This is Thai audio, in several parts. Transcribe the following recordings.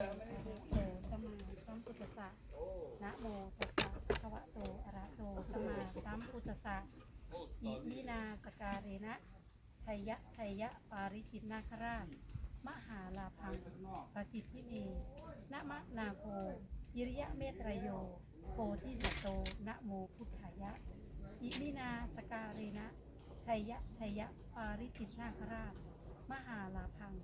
โตสมมาสัมพุทธัสสะนะโมตัสสะภะคะวะโตอะระหะโตสมมาสัมพุทธัสสะอิมินาสการเรนะชัยยะชัยยะปาริจิตนาคราช มหาลาพังประสิทธิเมนะมะนาโคยิริยะเมตรโยโพธิสัตโตนะโมพุทธายะอิมินาสการเรนะชัยยะชัยยะปาริจิตนาคราช มหาลาพัง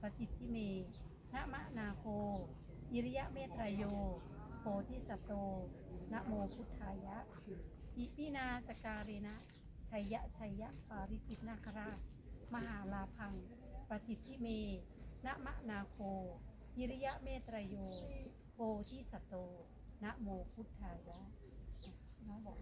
ประสิทธิเม นะมะนาโคยิริยะเมตรโย โพธิสัตโตนะโมพุทธายะอิปินาสการเรนะชัยยะชัยยะปาริจิตนาคราช มหาลาพัง ประสิทธิเมนะมะนาโคยิริยะเมตรโย โพธิสัตโตนะโมพุทธายะน้องบอก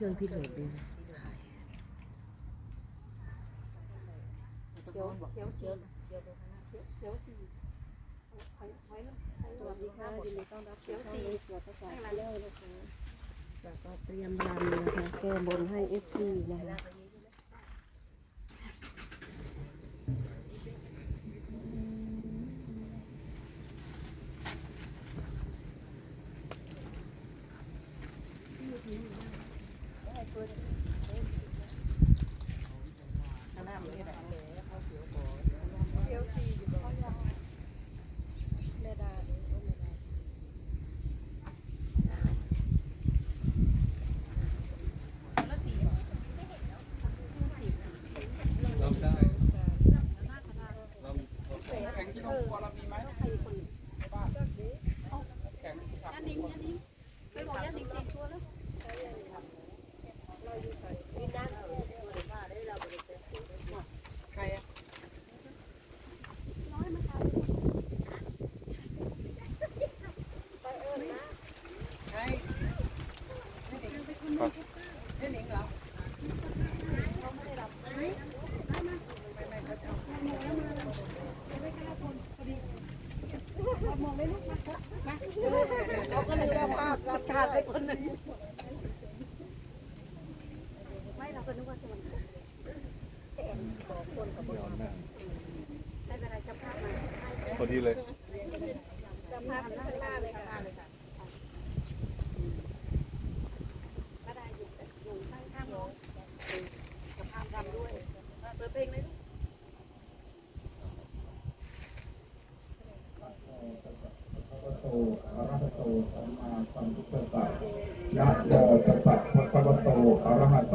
เครื่องที่เหลือเป็นเขียวเขียวเขียวเขียวเขียวสีไว้ไว้สวัสดีค่ะยินดีต้อนรับเขียวสีข้างหลังเลยนะคะแล้วก็เตรียมรำนะคะแก้บนให้เอฟซีนะคะ ลำได้ลำแข็งที่น้องกลัวเรามีไหมบ้านแข็งครับ ยันนิงยันนิงไปบอกยันนิงเจ็บตัวแล้ว ใครอะใครนี่หนิงนี่หนิงเหรอ เขาก็เลยว่าภาพรับทานไปคนหนึ่งไม่เราก็นึกว่าจะมันไม่เป็นไรจำภาพมาพอดีเลย จำภาพข้างหน้าเลยค่ะก็ได้อยู่อยู่ข้างข้างน้องจำภาพรำด้วยเปิดเพลงเลยลูก โตอะระหะโตสัมมาสัมพุทธัสสะนะโมตัสสะภะคะวะโตอะระหะโต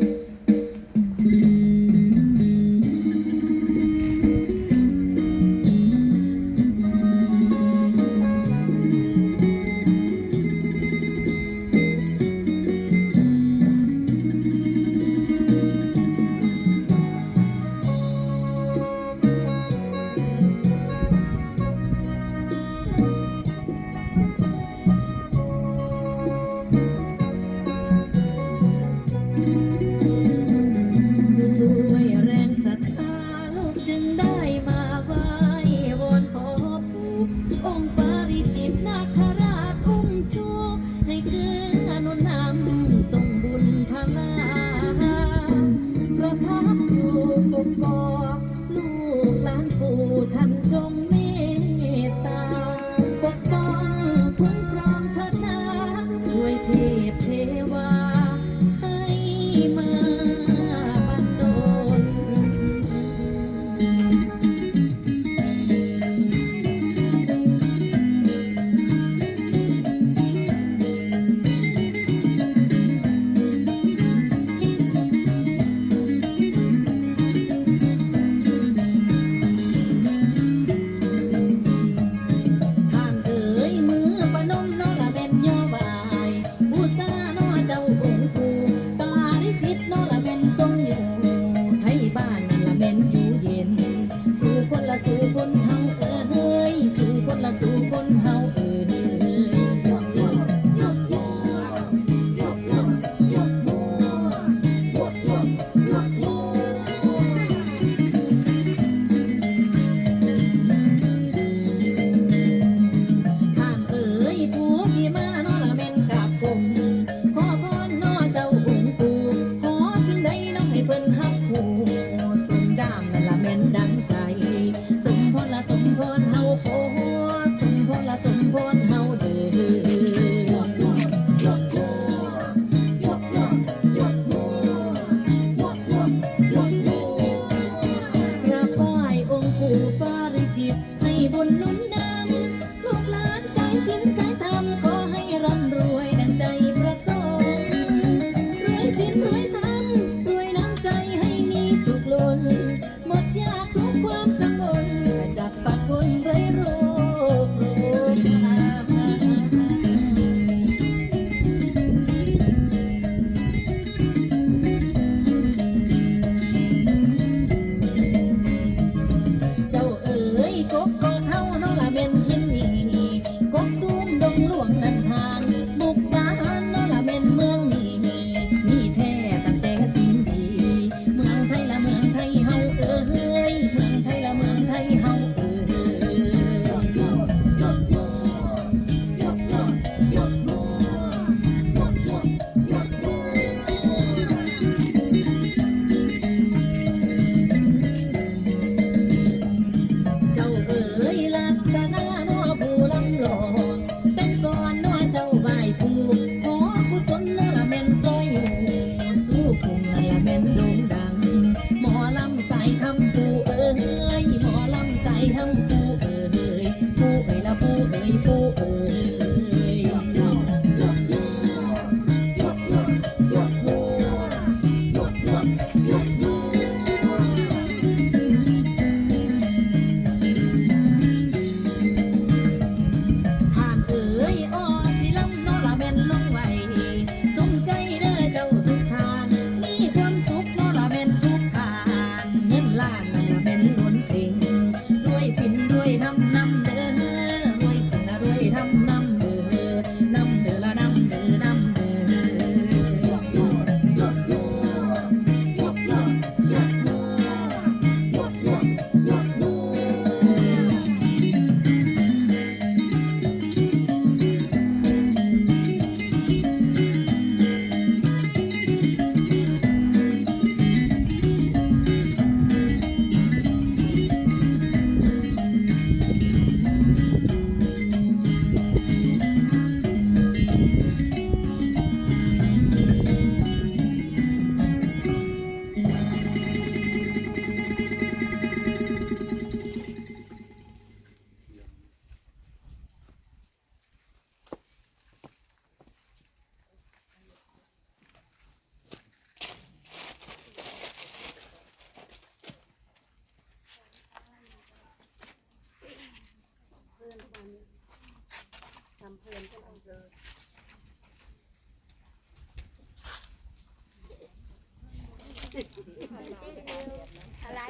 อะไร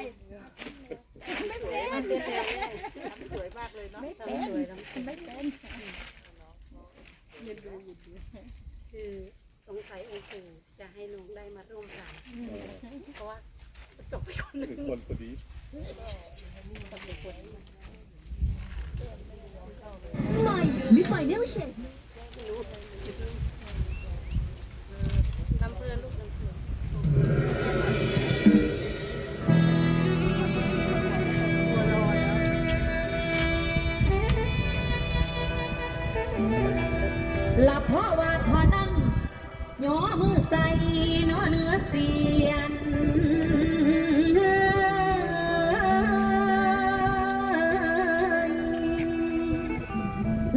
ไม่เป็นมัเป็นสวยมากเลยเนาะไม่เป็นสวไม่เป็นเย็นดูยินคือสงสัยองค์ปู่จะให้น้องได้มาร่วมงานเพราะว่าจบไปคนหนึ่งคนพอดีไม่ไม่เดวเชน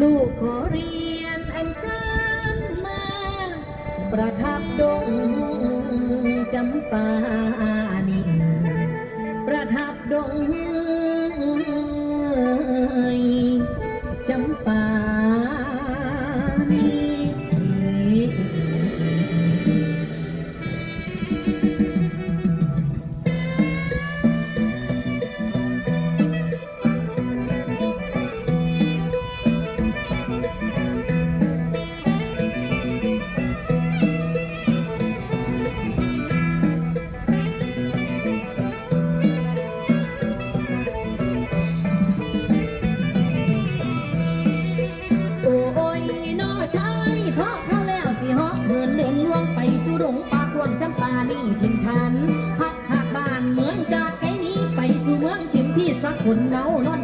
ลูกขอเรียนอัญเชิญมา ประทับดงจำปา ขนเงานั่น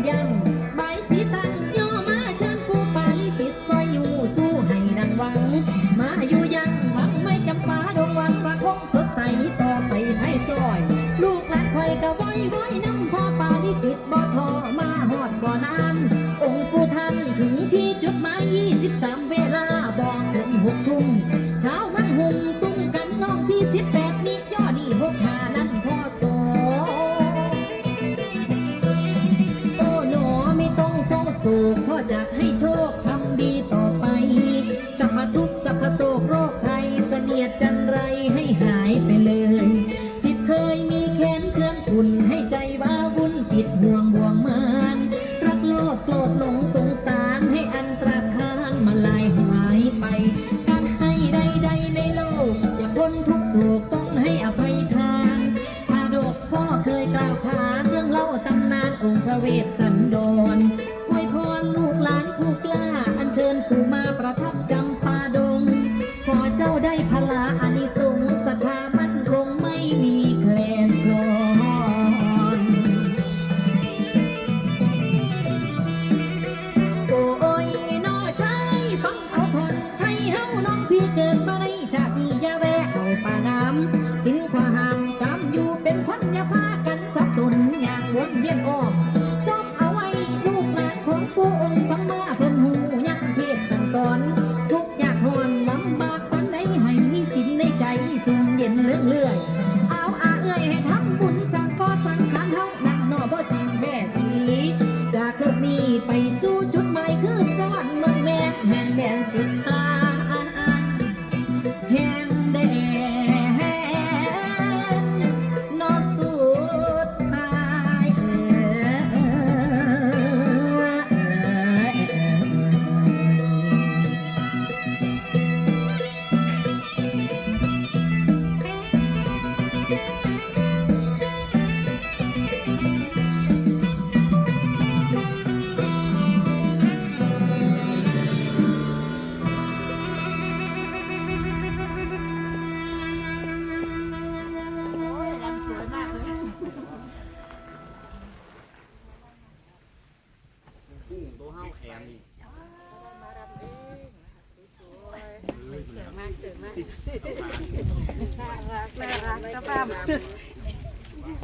น่ารักน่ารักนะป้า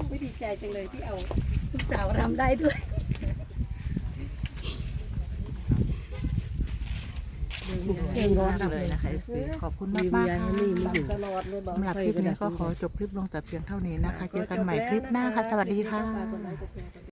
ไม่ดีใจจังเลยที่เอาลูกสาวรำได้ด้วยเพลงร้อนเลยนะคะขอบคุณมากมากตลดเลยกสำหรับคลิปนี้ก็ขอจบคลิปลงแต่เพียงเท่านี้นะคะ เจอกันใหม่คลิปหน้าค่ะ สวัสดีค่ะ